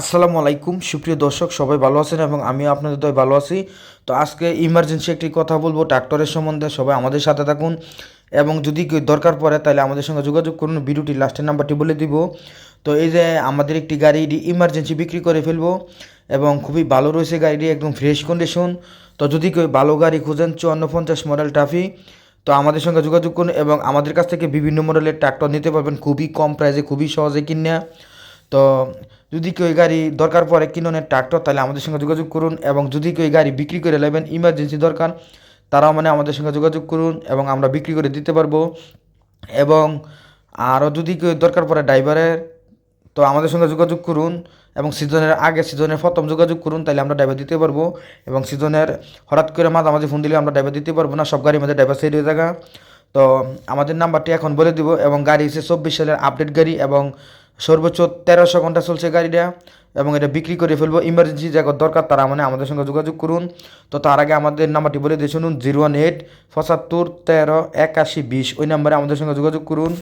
আসসালামু আলাইকুম। সুপ্রিয় দর্শক, সবাই ভালো আছেন এবং আমি আপনাদের দয় ভালো আছি। তো আজকে ইমার্জেন্সি একটি কথা বলব ট্রাক্টরের সম্বন্ধে সবাই আমাদের সাথে থাকুন। এবং যদি দরকার পড়ে, তাহলে আমাদের সঙ্গে যোগাযোগ করুন। ভিডিওটি লাস্টের নাম্বারটি বলে দিব। তো এই যে আমাদের একটি গাড়ি ইমার্জেন্সি বিক্রি করে ফেলব এবং খুবই ভালো রয়েছে গাড়িটি, একদম ফ্রেশ কন্ডিশন তো যদি কেউ ভালো গাড়ি খুঁজেন, চুয়ান্ন পঞ্চাশ মডেল ট্রাফি, তো আমাদের সঙ্গে যোগাযোগ করুন এবং আমাদের কাছ থেকে বিভিন্ন মডেলের ট্রাক্টর নিতে পারবেন। খুবই কম প্রাইসে খুবই সহজে কিনে। তো যদি কেউ গাড়ি দরকার পড়ে কিনোনের ট্রাক্টর, তাহলে আমাদের সঙ্গে যোগাযোগ করুন এবং যদি কেউ গাড়ি বিক্রি করে নেবেন ইমার্জেন্সি দরকার, তারাও মানে আমাদের সঙ্গে যোগাযোগ করুন এবং আমরা বিক্রি করে দিতে পারব। এবং আরও যদি কেউ দরকার পড়ে ড্রাইভারের, তো আমাদের সঙ্গে যোগাযোগ করুন এবং সিজনের আগে, সিজনের প্রথম যোগাযোগ করুন, তাহলে আমরা ড্রাইভার দিতে পারব। এবং সিজনের হঠাৎ করে মাঝামাঝি ফোন দিলে আমরা ড্রাইভার দিতে পারব না, সব গাড়ির মধ্যে ড্রাইভার সেট হয়ে থাকা। তো আমাদের নাম্বারটি এখন বলে দিব এবং গাড়ি হচ্ছে চব্বিশ সালের আপডেট গাড়ি এবং সর্বোচ্চ তেরোশো ঘণ্টা চলছে গাড়িটা এবং এটা বিক্রি করে ফেলব। ইমার্জেন্সি যাকে দরকার তারা মানে আমাদের সঙ্গে যোগাযোগ করুন। তো তার আগে আমাদের নাম্বারটি বলে দিয়ে শুনুন, জিরো ওয়ান এইট পঁচাত্তর তেরো একাশি বিশ। ওই নাম্বারে আমাদের সঙ্গে যোগাযোগ করুন।